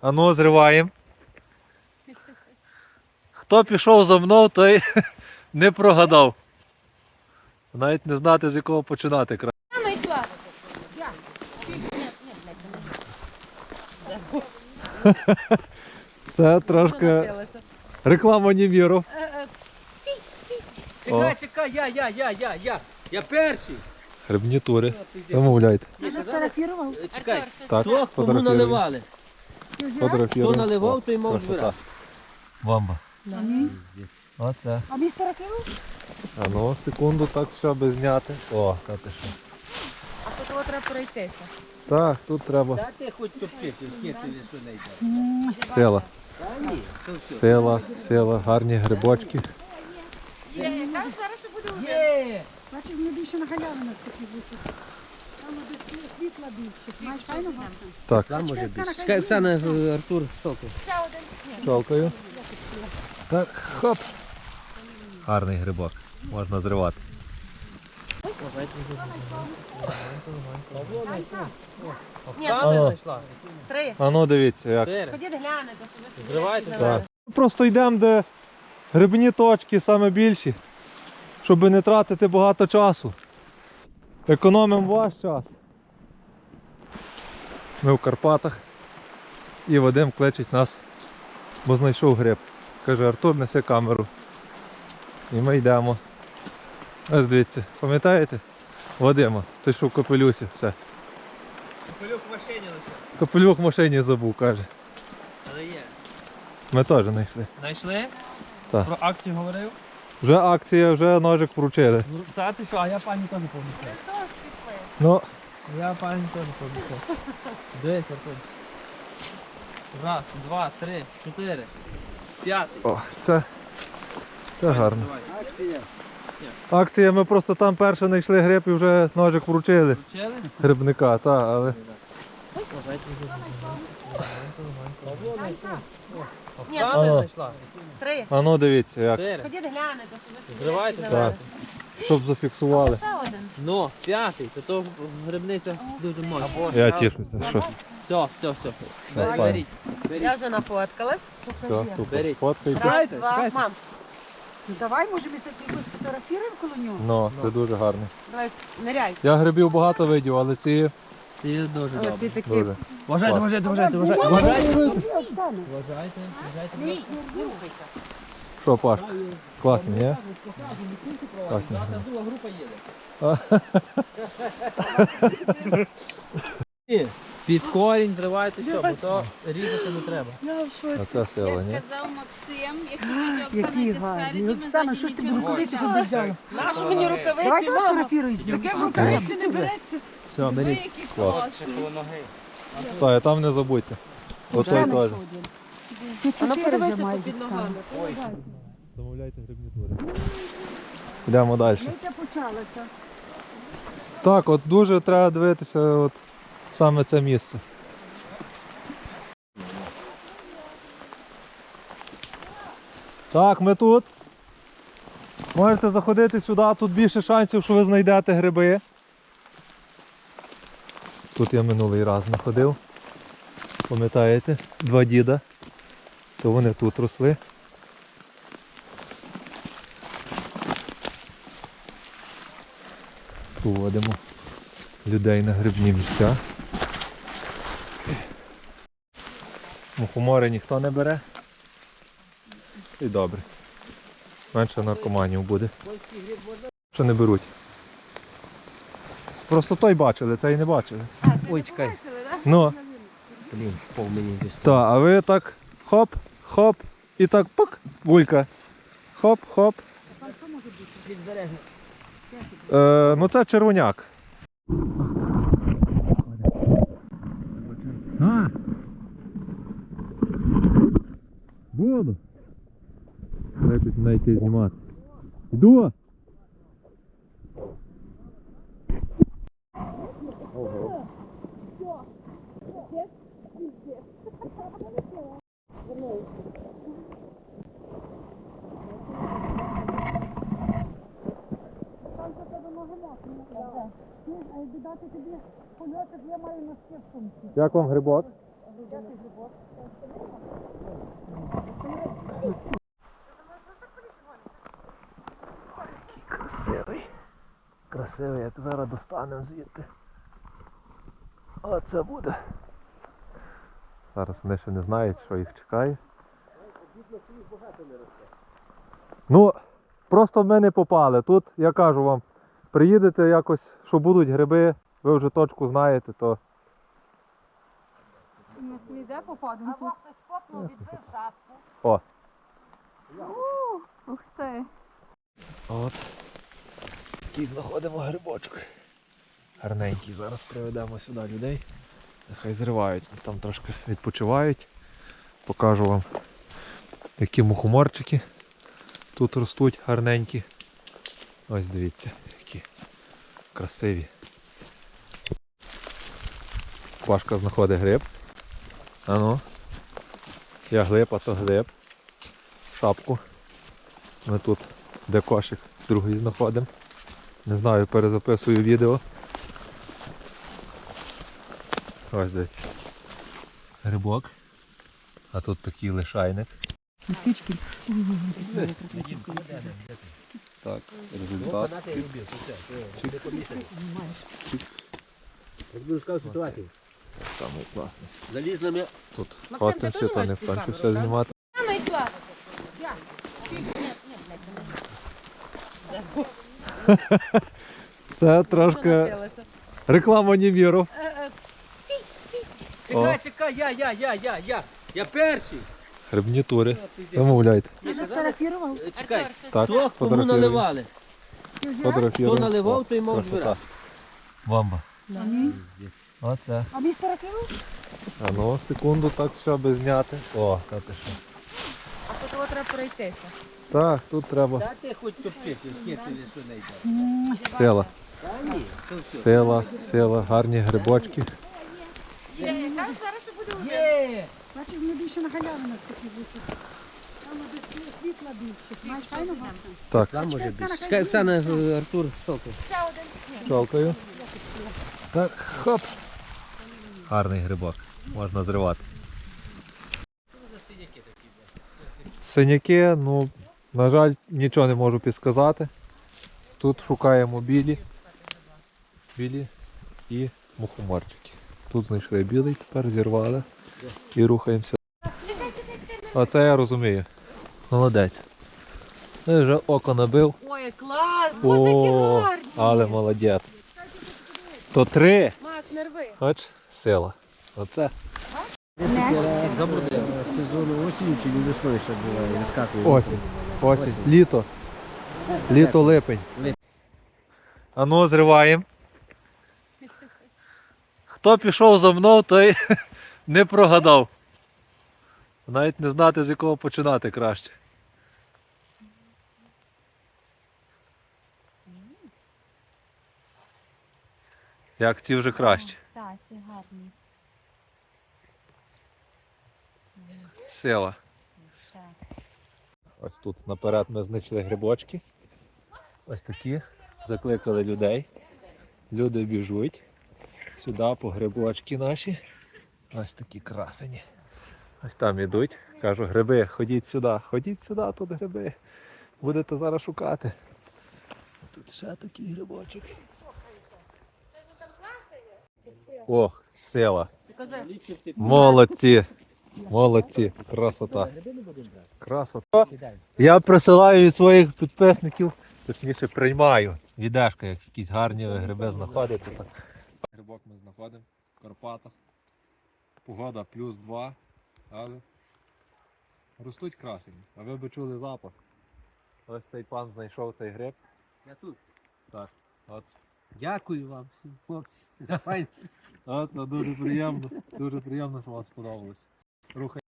А ну, зриваємо. Хто пішов за мною, той не прогадав. Навіть не знати, з якого починати краще. Це трошки реклама Німіров. Чекай, чекай, я, я, я, я, я. Я перший. Грибні тури. Замовляйте. Я е, Чекай, Так, хто кому фотографіруємо. Фотографіруємо. Хто наливав, той мав Красота. збирати. Бомба. Оце. А мій сфотографував? А ну, секунду так все без зняти. О, та ти що. А тут його треба пройтися. Так, тут треба Та ти хоч топчеш, які ти не йде. сила. Та ні, то все. Сила, сила, гарні грибочки. Я кажу, зараз ще буде один. Є! Бачиш, мені більше на галявинах такі бути. Там десь світла більше. Так, Там може більше. хай Чекай, Оксана, е, Артур, шоки. Ще один. Ні. Так, хоп. Гарний грибок. Можна зривати. Знайшла. Три. А ну дивіться як. Ходіть глянете, що ви Так. Просто йдемо, де грибні точки саме більші, щоб не тратити багато часу. Економимо ваш час. Ми в Карпатах. І Вадим кличить нас, бо знайшов гриб. Каже, Артур, неси камеру. І ми йдемо. Ось дивіться, пам'ятаєте? Вадима, той що в капелюсі, все. Пилюк в машині лише. Капелюх в машині забув, каже. Але є. Ми теж знайшли. Знайшли? Так. Про акцію говорив? Вже акція, вже ножик вручили. Та ти що, а я пані теж помічав. Хто? Ну, Я пані теж помічав. Дивись, Артур. Раз, два, три, чотири. П'ятий. О, це, це гарно. Давай. Акція. Акція, ми просто там перше знайшли гриб і вже ножик вручили Вчили? грибника, та, але Ні, Оксана Ано. знайшла. Три. а ну дивіться як, Чотири. Ходіть глянете, що ви собі Зривайте, завели. щоб зафіксували. Ще один. Ну, п'ятий, то то грибниця дуже мощна. Я тішуся, що Все, все, все. файно. Беріть. Беріть. Я вже нафоткалась. все, супер. Беріть. Фоткайте. Раз, Чекайте, два, чекайте. мам. Ну давай, може, ми якось сфотографіруємо коло нього? Ну, це дуже гарно. Давай, ниряй. Я грибів багато видів, але ці Це є дуже добре. такі. дуже. Вважайте, вважайте, вважайте, вважайте. Вважайте, вважайте, вважайте. Що, Пашка? Класні, ні? Завтра друга група їде. Під корінь зривайте, все, бо то різати не треба. А це сила, ні? Казав Максим, якщо йде гарні. спереді, Оксана, що ж ти рукавиці бачимо. взяла? Нашу мені рукавиці, ти мама. фотографіруй з ним. Таке в рукавиці не береться. Все, Ви беріть. які Клас. Та, і там не забудьте. Отой Ще теж. Ти ну чотири вже під ногами. Замовляйте грибні тури. Йдемо далі. Третя почалася. Так, от дуже треба дивитися от саме це місце. Так, ми тут. Можете заходити сюди, тут більше шансів, що ви знайдете гриби. Тут я минулий раз знаходив. Пам'ятаєте? Два діда. То вони тут росли. Поводимо людей на грибні місця. Мухомори ніхто не бере. І добре. Менше наркоманів буде. Що не беруть. Просто той бачили, цей не бачили. Ой, чекай. Ну, Блін, пов мені десь. та, а ви так хоп, хоп, і так пук, булька. Хоп, хоп. Е, ну це червоняк. А! Буду. Треба знайти знімати. Йду. Дати тобі польотик, я маю носки в сумці. Як вам грибок? Красивий. Красивий, як зараз достанемо звідти. Оце буде. Зараз вони ще не знають, що їх чекає. Ну, просто ми не попали. Тут, я кажу вам, приїдете якось, що будуть гриби, ви вже точку знаєте, то На свізе попадемо тут. О. Ух ти. От. Такий знаходимо грибочок. Гарненький. Зараз приведемо сюди людей. Нехай зривають. Там трошки відпочивають. Покажу вам, які мухоморчики тут ростуть гарненькі. Ось дивіться, які красиві. Пашка знаходить гриб. Ану. Я глиб, а то глиб. Шапку. Ми тут, де кошик, другий знаходимо. Не знаю, перезаписую відео. Ось дивіться. Грибок. А тут такий лишайник. Лисички. Так, результат. Як би сказав ситуацію. Самий класний. Заліз на мене. Тут Максим, хвастимося, ти то теж не маєш цю вкончу все камеру, да? знімати. Мама йшла. Це трошки реклама Німіров. Чекай, чекай, я, я, я, я, я. Я перший. Грибні тури. О, ти йди. Замовляйте. Ні, Ти казали, сфотографував? е, Чекай. Так, Хто кому наливали? Хто наливав, той мав красота. збирати. Бомба. А? Оце. А мій сфотографував? А ну, секунду так би зняти. О, та ти що. А тут його треба пройтися. Так, тут треба Та ти хоч топчеш, яке ти що не йде. Сила. Та ні, то все. Сила, сила, гарні грибочки. Кажуть, зараз ще буде один. Є! Бачиш, мені більше на галявинах такі бути. Там де сві- світла більше. Маєш файно бачити? Так, Там може Чекай, Оксана, е, Артур, соку. Ще один. Так, хоп. Гарний грибок. Можна зривати. Синяки, ну, на жаль, нічого не можу підсказати. Тут шукаємо білі. Білі і мухоморчики. Тут знайшли білий, тепер зірвали і рухаємося. Оце я розумію. Молодець. Ну, вже око набив. Ой, клас. Боже, які гарні. але молодець. То три. Мак, не рви. Хоч сила. Оце. Сезону осінь чи весною ще буває, вискакує. Осінь. Осінь. Літо. Літо липень. Липень. А ну, зриваємо. Хто пішов за мною, той не прогадав. Навіть не знати, з якого починати краще. Як ці вже краще. Так, це гарні. Сила. Ось тут наперед ми знайшли грибочки. Ось такі. Закликали людей. Люди біжуть. Сюди по грибочки наші. Ось такі красені. Ось там ідуть. Кажу, гриби, ходіть сюди, ходіть сюди, тут гриби. Будете зараз шукати. Тут ще такий грибочок. Ох, сила. Молодці. Молодці. Красота. Красота. Я присилаю від своїх підписників, точніше приймаю відешка, як якісь гарні гриби знаходите. Так. Грибок ми знаходимо в Карпатах. Погода плюс 2, але ростуть красені. А ви б чули запах. Ось цей пан знайшов цей гриб. Я тут. Так. От, Дякую вам всім, хлопці, за файн. от дуже приємно. Дуже приємно, що вам сподобалось. Рухай.